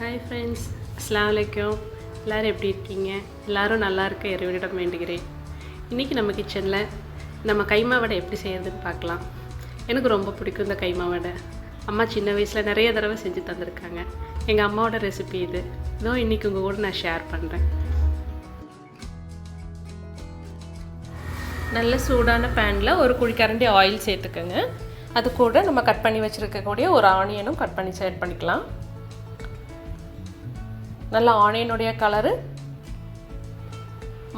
Hi friends அஸ்லாம் வலைக்கம் எல்லோரும் எப்படி இருக்கீங்க? எல்லோரும் நல்லா இருக்க இறைவனிடம் வேண்டுகிறேன். இன்றைக்கி நம்ம கிச்சனில் நம்ம கைமா வடை எப்படி செய்கிறதுன்னு பார்க்கலாம். எனக்கு ரொம்ப பிடிக்கும் இந்த கைமா வடை. அம்மா சின்ன வயசில் நிறைய தடவை செஞ்சு தந்திருக்காங்க. எங்கள் அம்மாவோட ரெசிபி இது. இதோ இன்றைக்கி உங்கள் கூட நான் ஷேர் பண்ணுறேன் நல்ல சூடான பேனில் ஒரு குழிக்கரண்டி ஆயில் சேர்த்துக்கோங்க. அது கூட நம்ம கட் பண்ணி வச்சுருக்கக்கூடிய ஒரு ஆனியனும் கட் பண்ணி சேட் பண்ணிக்கலாம். நல்லா ஆனியனுடைய கலரு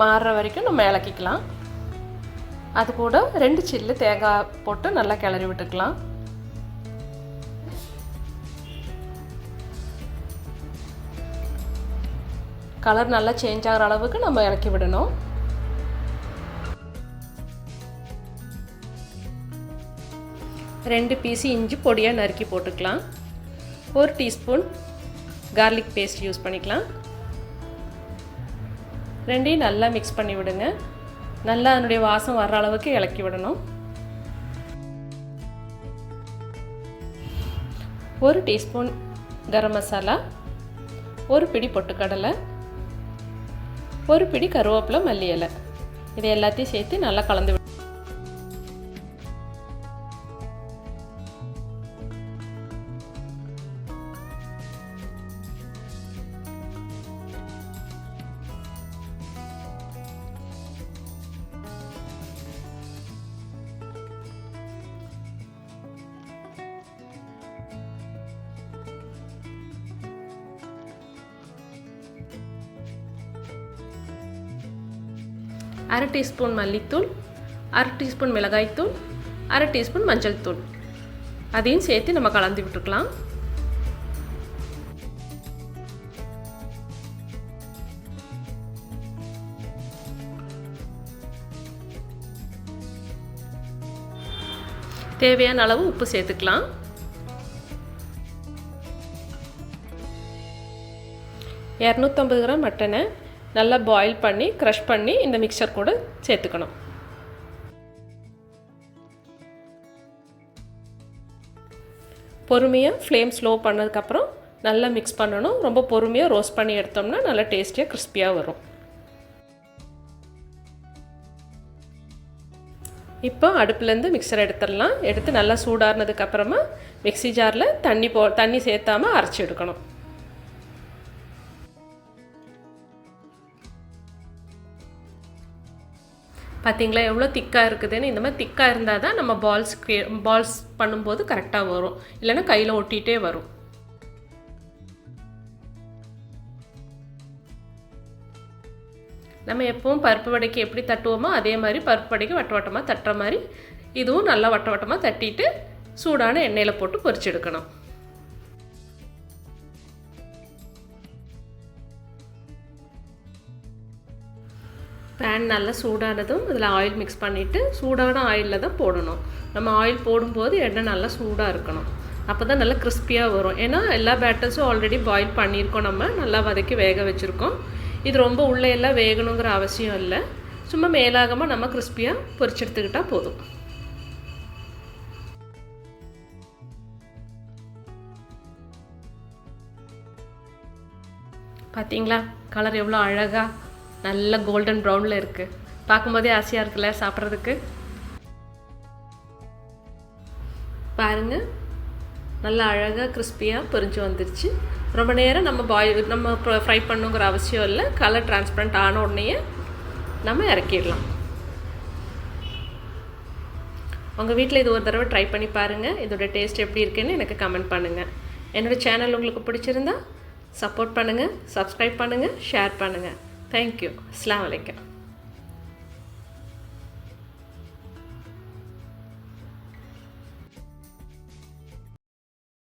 மாறுற வரைக்கும் நம்ம இலக்கிக்கலாம். அது கூட ரெண்டு சில்லு தேங்காய் போட்டு நல்லா கிளறி விட்டுக்கலாம். கலர் நல்லா சேஞ்ச் ஆகிற அளவுக்கு நம்ம இறக்கி விடணும். ரெண்டு பீஸ் இஞ்சி பொடியாக நறுக்கி போட்டுக்கலாம். ஒரு டீஸ்பூன் கார்லிக் பேஸ்ட் யூஸ் பண்ணிக்கலாம். ரெண்டையும் நல்லா மிக்ஸ் பண்ணி விடுங்க. நல்லா அதனுடைய வாசம் வர்ற அளவுக்கு இலக்கி விடணும். ஒரு டீஸ்பூன் கரம் மசாலா ஒரு பிடி பொட்டுக்கடலை ஒரு பிடி கருவேப்பிலை மல்லி இலை இது எல்லாத்தையும் சேர்த்து நல்லா கலந்து அரை டீஸ்பூன் மல்லித்தூள் அரை டீஸ்பூன் மிளகாய்த்தூள் அரை டீஸ்பூன் மஞ்சள் தூள். அதையும் சேர்த்து நம்ம கலந்து விட்டுருக்கலாம் தேவையான அளவு உப்பு சேர்த்துக்கலாம். இரநூத்தம்பது கிராம் மட்டனை நல்லா பாயில் பண்ணி க்ரஷ் பண்ணி இந்த மிக்சர் கூட சேர்த்துக்கணும். பொறுமையாக ஃப்ளேம் ஸ்லோ பண்ணதுக்கப்புறம் நல்லா மிக்ஸ் பண்ணணும். ரொம்ப பொறுமையாக ரோஸ்ட் பண்ணி எடுத்தோம்னா நல்லா டேஸ்டியாக கிறிஸ்பியாக வரும். இப்போ அடுப்புலேருந்து மிக்சர் எடுத்துடலாம். எடுத்து நல்லா சூடானதுக்கப்புறமா மிக்சி ஜாரில் தண்ணி போ தண்ணி சேர்த்தாமல் அரைச்சி எடுக்கணும். பார்த்தீங்களா எவ்வளோ திக்காக இருக்குதுன்னு இந்த மாதிரி திக்காக இருந்தால் தான் நம்ம பால்ஸ் பால்ஸ் பண்ணும்போது கரெக்டாக வரும். இல்லைன்னா கையில் ஒட்டிகிட்டே வரும். நம்ம எப்பவும் பருப்பு வடைக்கு எப்படி தட்டுவோமோ அதே மாதிரி பருப்பு வடைக்கு வட்ட வட்டமாக தட்டுற மாதிரி இதுவும் நல்லா வட்ட வட்டமாக தட்டிட்டு சூடான எண்ணெயில் போட்டு பொரிச்செடுக்கணும் பேன் நல்லா சூடானதும் இதில் ஆயில் மிக்ஸ் பண்ணிவிட்டு சூடான ஆயிலில் தான் போடணும். நம்ம ஆயில் போடும்போது எண்ணெய் நல்லா சூடாக இருக்கணும். அப்போ தான் நல்லா கிறிஸ்பியாக வரும். ஏன்னா எல்லா பேட்டர்ஸும் ஆல்ரெடி பாயில் பண்ணியிருக்கோம் நம்ம. நல்லா வதக்கி வேக வச்சுருக்கோம். இது ரொம்ப உள்ளே எல்லாம் வேகணுங்கிற அவசியம் இல்லை. சும்மா மேலாகமாக நம்ம கிறிஸ்பியாக பொரிச்செடுத்துக்கிட்டால் போதும். பார்த்தீங்களா கலர் எவ்வளோ அழகாக நல்ல கோல்டன் ப்ரௌனில் இருக்குது பார்க்கும்போதே ஆசையாக இருக்குல்ல சாப்பிட்றதுக்கு? பாருங்கள் நல்லா அழகாக கிறிஸ்பியாக பொரிஞ்சு வந்துருச்சு. ரொம்ப நேரம் நம்ம பாயில் நம்ம ஃப்ரை பண்ணுங்கிற அவசியம் இல்லை. கலர் டிரான்ஸ்பரண்ட் ஆன உடனே நம்ம இறக்கிடலாம். உங்கள் வீட்டில் இது ஒரு தடவை ட்ரை பண்ணி பாருங்கள் இதோட டேஸ்ட் எப்படி இருக்குன்னு எனக்கு கமெண்ட் பண்ணுங்கள் என்னோடய சேனல் உங்களுக்கு பிடிச்சிருந்தா சப்போர்ட் பண்ணுங்கள் சப்ஸ்கிரைப் பண்ணுங்கள் ஷேர் பண்ணுங்கள் தேங்க்யூ அஸ்லாம் வலைக்கம்